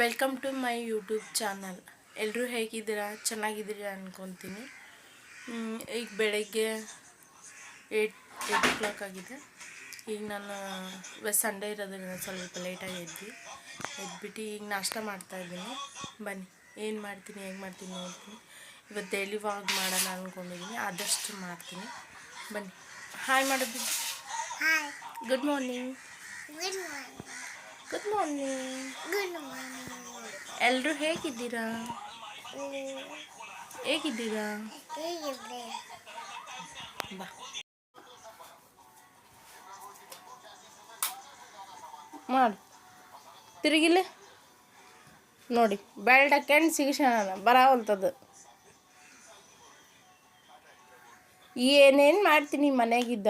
Welcome to my YouTube channel ಎಲ್ಲರೂ ಹೇಗಿದ್ದೀರಾ? ಚೆನ್ನಾಗಿದ್ದೀರಾ ಅಂದ್ಕೊತೀನಿ ಈಗ ಬೆಳಗ್ಗೆ ಏಟ್ ಏಟ್ ಓ ಕ್ಲಾಕ್ ಆಗಿದೆ. ಈಗ ನಾನು ಇವತ್ತು ಸಂಡೇ ಇರೋದ್ರಿಂದ ಸ್ವಲ್ಪ ಲೇಟಾಗಿ ಎದ್ವಿ ಎದ್ಬಿಟ್ಟು ಈಗ ನಾಷ್ಟ ಮಾಡ್ತಾಯಿದ್ದೀನಿ ಬನ್ನಿ ಏನು ಮಾಡ್ತೀನಿ ಹೇಗೆ ಮಾಡ್ತೀನಿ ನೋಡ್ತೀನಿ. ಇವತ್ತು ಡೈಲಿ ವಾಗ್ ಮಾಡೋಣ ಅಂದ್ಕೊಂಡಿದ್ದೀನಿ ಆದಷ್ಟು ಮಾಡ್ತೀನಿ. ಬನ್ನಿ ಹಾಯ್ ಮಾಡೋದು hi good morning good morning. Good morning Good morning. ಎಲ್ಲರೂ ಹೇಗಿದ್ದೀರಾ? ಹೇಗಿದ್ದೀರಾ? ಬಾ. ಮಾಡು. ತಿರುಗಿಲ್ಲ ನೋಡಿ ಬೆಲ್ಟ್ ಹಾಕ್ಯಂಡು ಸಿಗಿಸೋಣ ಬರಾವಲ್ತದು ಏನೇನು ಮಾಡ್ತೀನಿ ಮನೆಗಿದ್ದ?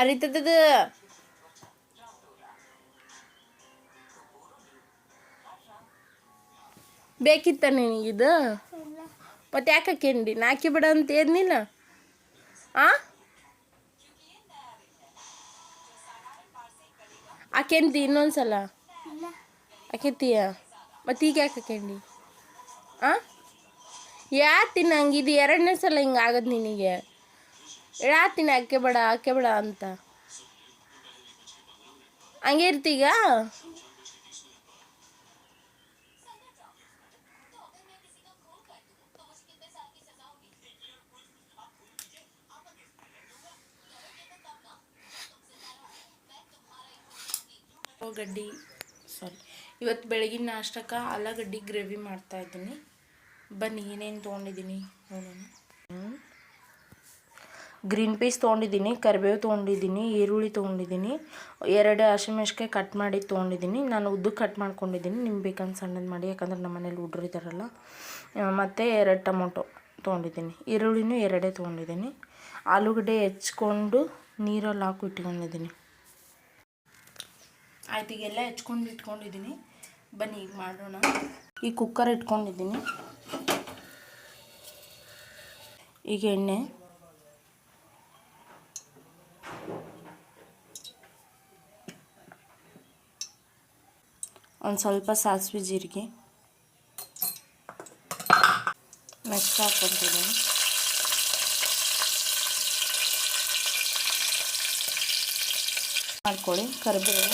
ಅರಿತದ ಬೇಕಿತ್ತ ನಿನಗಿದು ಮತ್ತೆ ಯಾಕೆ ಹಾಕ್ಯಂಡಿ? ನಾಕಿ ಬಿಡ ಅಂತ ಏನಿಲ್ಲ ಆ? ಹಾಕ್ಯಂತಿ ಇನ್ನೊಂದ್ಸಲ? ಹಾಕ್ಯಂತೀಯ? ಮತ್ತೆ ಈಗ ಯಾಕೆ ಹಾಕ್ಯಂಡಿ? ಆ? ಯಾ ನಂಗೆ ಇದು ಎರಡನೇ ಸಲ ಹಿಂಗೆ ಆಗದು ನಿನಗೆ? ಹೇಳತ್ತೀನಿ ಅಕ್ಕೆ ಬೇಡ ಅಕ್ಕೆ ಬೇಡ ಅಂತ. ಹಂಗೆ ಇರ್ತೀಗ ಗಡ್ಡಿ ಸಾರಿ ಇವತ್ತು ಬೆಳಗಿನ ನಾಷ್ಟಕ್ಕೆ ಆಲೂಗಡ್ಡಿ ಗ್ರೇವಿ ಮಾಡ್ತಾ ಇದ್ದೀನಿ. ಬನ್ನಿ, ಏನೇನು ತೊಗೊಂಡಿದ್ದೀನಿ ನೋಡೋಣ. ಗ್ರೀನ್ ಪೀಸ್ ತೊಗೊಂಡಿದ್ದೀನಿ, ಕರಿಬೇವು ತೊಗೊಂಡಿದ್ದೀನಿ, ಈರುಳ್ಳಿ ತೊಗೊಂಡಿದ್ದೀನಿ, ಎರಡು ಹಸಿಮೆಣ್ಸಿಕಾಯಿ ಕಟ್ ಮಾಡಿ ತೊಗೊಂಡಿದ್ದೀನಿ. ನಾನು ಉದ್ದಕ್ಕೆ ಕಟ್ ಮಾಡ್ಕೊಂಡಿದ್ದೀನಿ. ನಿಮ್ಗೆ ಬೇಕಂತ ಸಣ್ಣದು ಮಾಡಿ, ಯಾಕಂದ್ರೆ ನಮ್ಮ ಮನೇಲಿ ಹುಡ್ರು ಇದ್ದಾರಲ್ಲ. ಮತ್ತು ಎರಡು ಟೊಮೊಟೊ ತೊಗೊಂಡಿದ್ದೀನಿ. ಈರುಳ್ಳಿನೂ ಎರಡೇ ತೊಗೊಂಡಿದ್ದೀನಿ. ಆಲೂಗಡ್ಡೆ ಹೆಚ್ಕೊಂಡು ನೀರಲ್ಲಿ ಹಾಕಿ ಇಟ್ಕೊಂಡಿದ್ದೀನಿ. ಆಯ್ತು, ಈಗೆಲ್ಲ ಹೆಚ್ಕೊಂಡು ಇಟ್ಕೊಂಡಿದ್ದೀನಿ. ಬನ್ನಿ, ಈಗ ಮಾಡೋಣ. ಈ ಕುಕ್ಕರ್ ಇಟ್ಕೊಂಡಿದ್ದೀನಿ. ಈಗ ಎಣ್ಣೆ. ಒಂದು ಸ್ವಲ್ಪ ಸಾಸಿವೆ ಜೀರಿಗೆ. ನೆಕ್ಸ್ಟ್ ಹಾಕ್ಕೊತಿದ್ದೀನಿ ಮಾಡ್ಕೊಳ್ಳಿ ಕರಿಬೇವು.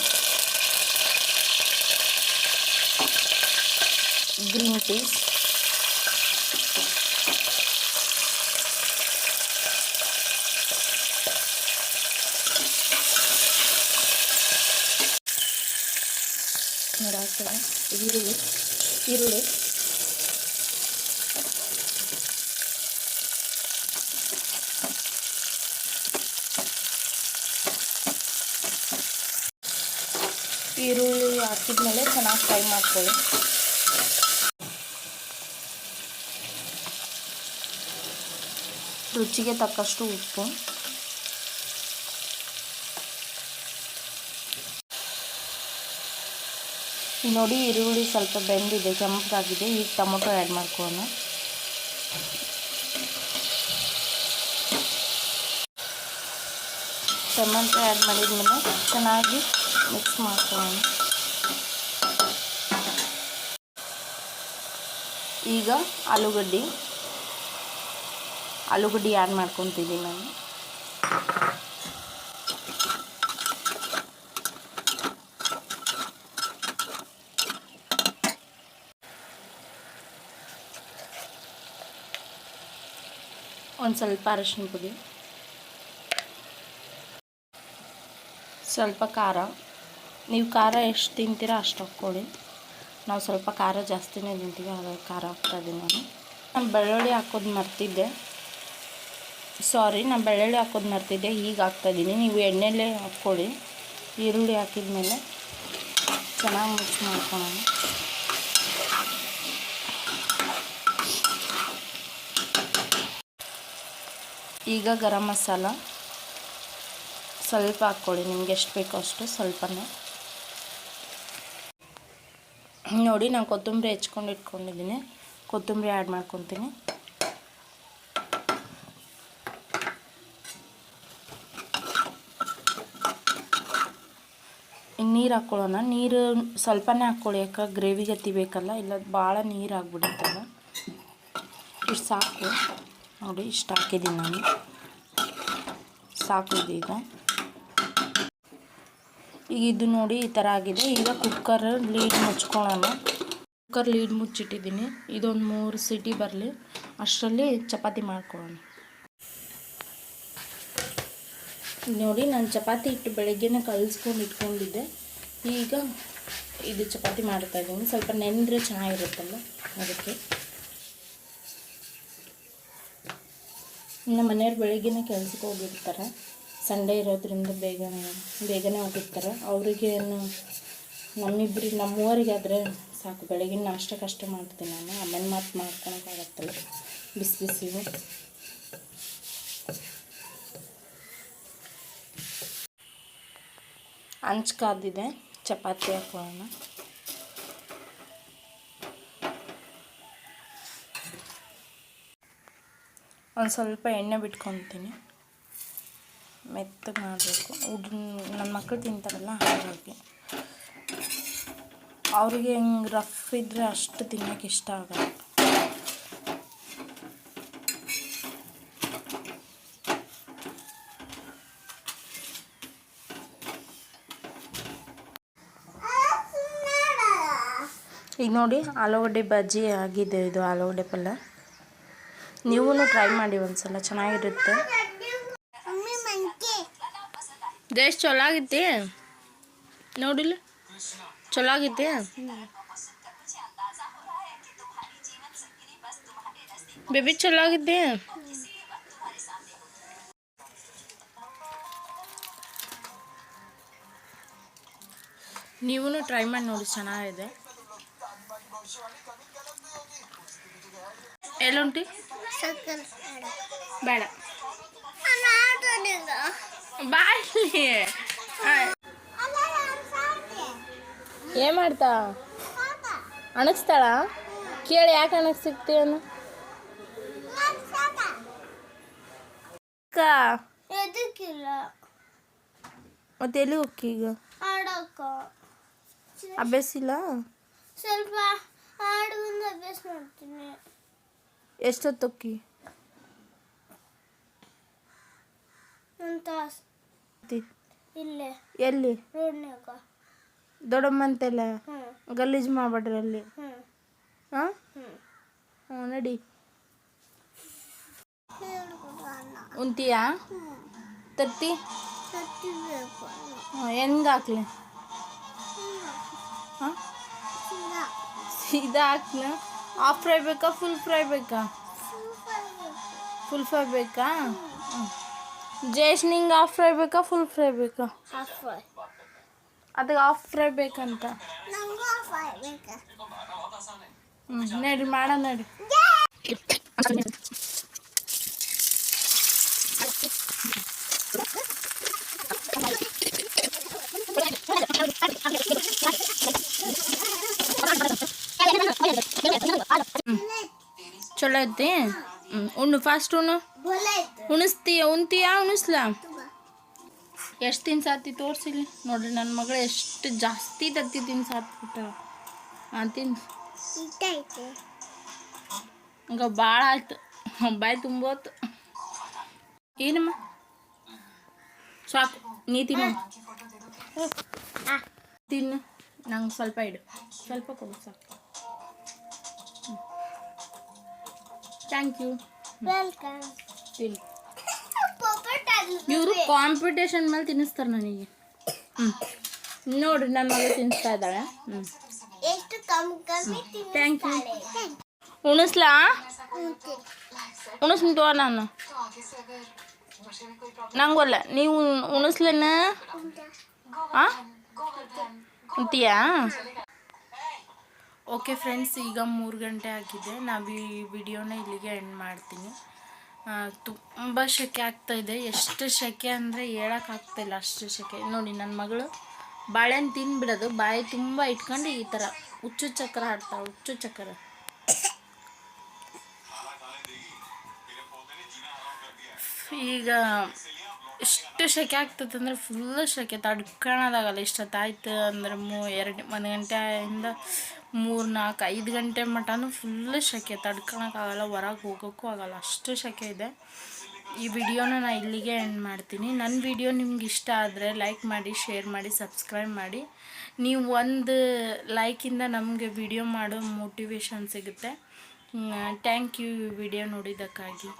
ಗ್ರೀನ್ ನೋಡಿ ಹಾಕ್ತೇವೆ ಈರುಳ್ಳಿ ಈರುಳ್ಳಿ ಈರುಳ್ಳಿ ಹಾಕಿದ್ಮೇಲೆ ಚೆನ್ನಾಗಿ ಫ್ರೈ ಮಾಡ್ಕೊಳ್ಳಿ ರುಚಿಗೆ ತಕ್ಕಷ್ಟು ಉಪ್ಪು. ನೋಡಿ ಈರುಳ್ಳಿ ಸ್ವಲ್ಪ ಬೆಂದಿದೆ, ಕೆಂಪಾಗಿದೆ. ಈಗ ಟೊಮೊಟೊ ಆ್ಯಡ್ ಮಾಡ್ಕೊಳ್ಳೋಣ. ಟೊಮೆಟೊ ಆ್ಯಡ್ ಮಾಡಿದ್ಮೇಲೆ ಚೆನ್ನಾಗಿ ಮಿಕ್ಸ್ ಮಾಡ್ಕೊಳ್ಳೋಣ. ಈಗ ಆಲೂಗಡ್ಡೆ ಆಲೂಗಡ್ಡೆ ಆ್ಯಡ್ ಮಾಡ್ಕೊತಿದ್ದೀನಿ ನಾನು. ಒಂದು ಸ್ವಲ್ಪ ಅರಶಿನ ಪುಡಿ. ಸ್ವಲ್ಪ ಖಾರ. ನೀವು ಖಾರ ಎಷ್ಟು ತಿಂತೀರಾ ಅಷ್ಟು ಹಾಕ್ಕೊಳ್ಳಿ ನಾವು ಸ್ವಲ್ಪ ಖಾರ ಜಾಸ್ತಿನೇ ತಿಂತೀವಿ, ಹಾಗಾಗಿ ಖಾರ ಹಾಕ್ತಾಯಿದ್ದೀನಿ ನಾನು. ನಾನು ಬೆಳ್ಳುಳ್ಳಿ ಹಾಕೋದು ಮರ್ತಿದ್ದೆ. ಸಾರಿ ನಾನು ಬೆಳ್ಳುಳ್ಳಿ ಹಾಕೋದು ಮರ್ತಿದ್ದೆ ಈಗ ಹಾಕ್ತಾಯಿದ್ದೀನಿ ನೀವು ಎಣ್ಣೆಲೇ ಹಾಕ್ಕೊಳ್ಳಿ ಈರುಳ್ಳಿ ಹಾಕಿದ್ಮೇಲೆ ಚೆನ್ನಾಗಿ ಮಿಕ್ಸ್ ಮಾಡ್ಕೊಳ್ಳೋಣ. ಈಗ ಗರಂ ಮಸಾಲ ಸ್ವಲ್ಪ ಹಾಕ್ಕೊಳ್ಳಿ, ನಿಮ್ಗೆ ಎಷ್ಟು ಬೇಕೋ ಅಷ್ಟು ಸ್ವಲ್ಪನೇ. ನೋಡಿ, ನಾನು ಕೊತ್ತಂಬರಿ ಹೆಚ್ಕೊಂಡು ಇಟ್ಕೊಂಡಿದ್ದೀನಿ. ಕೊತ್ತಂಬರಿ ಆ್ಯಡ್ ಮಾಡ್ಕೊತೀನಿ. ನೀರು ಹಾಕ್ಕೊಳ್ಳೋಣ. ನೀರು ಸ್ವಲ್ಪನೇ ಹಾಕ್ಕೊಳ್ಳಿ ಯಾಕೆ ಗ್ರೇವಿ ಗತಿ ಬೇಕಲ್ಲ, ಇಲ್ಲ ಭಾಳ ನೀರು ಆಗ್ಬಿಡುತ್ತಲ್ಲ. ಇಷ್ಟು ಸಾಕು. ನೋಡಿ, ಇಷ್ಟು ಹಾಕಿದ್ದೀನಿ ನಾನು. ಸಾಕು ಇದೀಗ. ಈಗ ಇದು ನೋಡಿ ಈ ಥರ ಆಗಿದೆ. ಈಗ ಕುಕ್ಕರ್ ಲೀಡ್ ಮುಚ್ಕೊಳ್ಳೋಣ. ಕುಕ್ಕರ್ ಲೀಡ್ ಮುಚ್ಚಿಟ್ಟಿದ್ದೀನಿ. ಇದೊಂದು ಮೂರು ಸಿಟಿ ಬರಲಿ. ಅಷ್ಟರಲ್ಲಿ ಚಪಾತಿ ಮಾಡ್ಕೊಳ್ಳೋಣ. ನೋಡಿ, ನಾನು ಚಪಾತಿ ಇಟ್ಟು ಬೆಳಗ್ಗೆನೇ ಕಲಿಸ್ಕೊಂಡು ಇಟ್ಕೊಂಡಿದ್ದೆ. ಈಗ ಇದು ಚಪಾತಿ ಮಾಡ್ತಾ ಇದ್ದೀನಿ. ಸ್ವಲ್ಪ ನೆನೆದ್ರೆ ಚೆನ್ನಾಗಿರುತ್ತಲ್ಲ, ಅದಕ್ಕೆ. ನಮ್ಮ ಮನೆಯವ್ರು ಬೆಳಗ್ಗೆನೇ ಕೆಲ್ಸಕ್ಕೆ ಹೋಗಿರ್ತಾರೆ. ಸಂಡೇ ಇರೋದ್ರಿಂದ ಬೇಗನೆ ಬೇಗನೆ ಹೋಗಿರ್ತಾರೆ. ಅವರಿಗೆ ಏನು ನಮ್ಮಿಬ್ಬರಿಗೆ ನಮ್ಮ ಮೂವರಿಗೆ ಆದರೆ ಸಾಕು. ಬೆಳಗಿನ ನಾಷ್ಟಕ್ಕಷ್ಟೇ ಮಾಡ್ತೀನಿ ನಾನು. ಆಮೇಲೆ ಮಾತು ಮಾಡ್ಕೊಳಕ್ಕಾಗತ್ತಲ್ಲ ಬಿಸಿ ಬಿಸಿವು ಹಂಚ್ಕಾದಿದೆ ಚಪಾತಿ ಹಾಕೊಳ್ಳೋಣ ಒಂದು ಸ್ವಲ್ಪ ಎಣ್ಣೆ ಬಿಟ್ಕೊತೀನಿ. ಮೆತ್ತಗೆ ಮಾಡಬೇಕು. ಹುಡ್ರು ನನ್ನ ಮಕ್ಕಳು ತಿಂತಾರಲ್ಲ ಹಾಗಾಗಿ. ಅವ್ರಿಗೆ ಹೆಂಗೆ ರಫ್ ಇದ್ದರೆ ಅಷ್ಟು ತಿನ್ನೋಕೆ ಇಷ್ಟ ಆಗಲ್ಲ. ಈಗ ನೋಡಿ, ಆಲೂಗಡ್ಡೆ ಬಜ್ಜಿ ಆಗಿದೆ ಇದು, ಆಲೂಗಡ್ಡೆ ಪಲ್ಯ. ನೀವು ಟ್ರೈ ಮಾಡಿ ಒಂದ್ಸಲ, ಚೆನ್ನಾಗಿರುತ್ತೆ. ದೇಶ ಚಲೋ ಆಗೈತಿ ನೋಡಿಲ್ಲ? ಚಲೋ ಆಗೈತಿ ಬೇಬಿ ಚಲೋ ಆಗಿದ್ದೆ ನೀವು ಟ್ರೈ ಮಾಡಿ ನೋಡಿ, ಚೆನ್ನಾಗಿದೆ. ಎಲ್ಲುಂಟಿ? ಬೇಡ. ಬಾಯಿ ಅಲ್ಲ ನಾನು ಸಾಕೆ ಏನ್ ಮಾಡ್ತಾ? ಅಣಗಿಸ್ತಾಳ? ಕೇಳಿ ಯಾಕೆ ಅಣಗಿಸ್ತೀವನು ಎದಕ್ಕಿಲ್ಲ. ಮತ್ತೆ ಎಲ್ಲಿ ಹೋಗಿ ಈಗ? ಆಡೋಕ ಅಭ್ಯಾಸ ಇಲ್ಲ? ಸ್ವಲ್ಪ ಆಡುವ ಅಭ್ಯಾಸ ಮಾಡ್ತೀನಿ. ಎಷ್ಟೊತ್ತು ಹೊಕ್ಕಿ ಒಂದು ತಾಸು. ಇಲ್ಲೇ. ಎಲ್ಲಿ? ರೋಡ್ನ್ಯಾಗ. ದೊಡ್ಡಮ್ಮಂತೆಲ್ಲ ಹ್ಞೂ ಗಲೀಜು ಮಾಡ್ಬೇಡ್ರಿ ಅಲ್ಲಿ ಹ್ಞೂ ಹಾಂ? ಹ್ಞೂ ಹ್ಞೂ ನಡಿ. ಉಂತೀಯ ತತ್ತಿ? ಹ್ಞೂ ಹೆಂಗೆ ಹಾಕ್ಲಿ? ಹಾಂ? ಸೀದಾ ಹಾಕ್ಲ? ಹಾಫ್ ಫ್ರೈ ಬೇಕಾ ಫುಲ್ ಫ್ರೈ ಬೇಕಾ? ಫುಲ್ ಫ್ರೈ ಬೇಕಾ? ಹ್ಞೂ ಜೇಶ್ ನಿಂಗೆ ಹಾಫ್ ಫ್ರೈ ಬೇಕಾ ಫುಲ್ ಫ್ರೈ ಬೇಕಾ? ಅದಕ್ಕೆ ಹಾಫ್ ಫ್ರೈ ಬೇಕಂತ. ಹ್ಞೂ ನಡಿ ಮಾಡ ನಡಿ. ಚಲೋ ಐತಿ? ಉಣ್ಣು ಫಾಸ್ಟ್ ಉಣ್ಣು. ಉಣಿಸ್ತೀಯ ಉಣ್ತೀಯ? ಉಣಿಸ್ಲಾ? ಎಷ್ಟು ತಿನ್ಸಾತಿ ತೋರಿಸಿಲಿ ನೋಡ್ರಿ ನನ್ನ ಮಗಳು ಎಷ್ಟು ಜಾಸ್ತಿ ತತ್ತಿ ತಿನ್ಸಾತ್ಬಿಟ್ಟ. ಹಾಂ ತಿನ್ಸು ಹಂಗ ಭಾಳ ಆಯ್ತು. ಬಾಯಿ ತುಂಬೋತು. ಏನಮ್ಮ? ಸಾಕು ನೀ ತಿನ್ನು. ತಿನ್ನು. ನಂಗೆ ಸ್ವಲ್ಪ ಇಡು. ಸ್ವಲ್ಪ ಕೊಡು ಸಾಕು. ಥ್ಯಾಂಕ್ ಯು ವೆಲ್ಕಮ್ ತಿನ್ನು ಪೊಪಟ್ ಇವರು ಕಾಂಪಿಟೇಷನ್ ಮೇಲೆ ತಿನ್ನಿಸ್ತಾರೆ ನನಗೆ. ಹ್ಞೂ ನೋಡ್ರಿ ನನ್ನ ಮಗಳು ತಿನ್ನಿಸ್ತಾ ಇದ್ದಾಳೆ. ಹ್ಞೂ ಎಷ್ಟು ಕಮ್ಮಿ ಕಮ್ಮಿ ಥ್ಯಾಂಕ್ ಯು ತಿನ್ನಿಸ್ತಾಳೆ ಉಣಿಸ್ಲಾ? ಉಂಟು. ಉಣಿಸ್ತೀನಿ ತೋ ನಾನು. ನಂಗೊಲ್ಲ ನೀವು ಉಣಿಸ್ಲೇನ. ಉಂಟು. ಹಾಂ ಅಂತೀಯಾ ಓಕೆ ಫ್ರೆಂಡ್ಸ್ ಈಗ ಮೂರು ಗಂಟೆ ಆಗಿದೆ. ನಾವು ಈ ವಿಡಿಯೋನ ಇಲ್ಲಿಗೆ ಎಂಡ್ ಮಾಡ್ತೀನಿ. ತುಂಬ ಸೆಕೆ ಆಗ್ತಾಯಿದೆ ಎಷ್ಟು ಸೆಕೆ ಅಂದರೆ ಹೇಳೋಕ್ಕಾಗ್ತಾಯಿಲ್ಲ ಅಷ್ಟು ಸೆಕೆ ನೋಡಿ ನನ್ನ ಮಗಳು ಬಾಳೆಹಣ್ಣು ತಿನ್ಬಿಡೋದು. ಬಾಯಿ ತುಂಬ ಇಟ್ಕೊಂಡು ಈ ಥರ ಹುಚ್ಚು ಚಕ್ರ ಆಡ್ತಾಳೆ ಹುಚ್ಚು ಚಕ್ರ. ಈಗ ಎಷ್ಟು ಸೆಕೆ ಆಗ್ತದೆ ಅಂದರೆ ಫುಲ್ಲು ಸೆಕೆ ತಡ್ಕೊಳೋದಾಗಲ್ಲ ಇಷ್ಟೊತ್ತಾಯ್ತು ಅಂದ್ರೆ ಮೂ ಎರಡು ಒಂದು ಗಂಟೆಯಿಂದ ಮೂರು ನಾಲ್ಕು ಐದು ಗಂಟೆ ಮಟನೂ ಫುಲ್ಲು ಸೆಕೆ ತಡ್ಕೊಳಕ್ಕಾಗಲ್ಲ, ಹೊರಗೆ ಹೋಗೋಕ್ಕೂ ಆಗಲ್ಲ. ಅಷ್ಟು ಸೆಕೆ ಇದೆ. ಈ ವಿಡಿಯೋನ ನಾನು ಇಲ್ಲಿಗೆ ಎಂಡ್ ಮಾಡ್ತೀನಿ. ನನ್ನ ವಿಡಿಯೋ ನಿಮ್ಗೆ ಇಷ್ಟ ಆದರೆ ಲೈಕ್ ಮಾಡಿ ಶೇರ್ ಮಾಡಿ ಸಬ್ಸ್ಕ್ರೈಬ್ ಮಾಡಿ. ನೀವು ಒಂದು ಲೈಕಿಂದ ನಮಗೆ ವಿಡಿಯೋ ಮಾಡೋ ಮೋಟಿವೇಶನ್ ಸಿಗುತ್ತೆ. Thank you video ನೋಡಿದ್ದಕ್ಕಾಗಿ.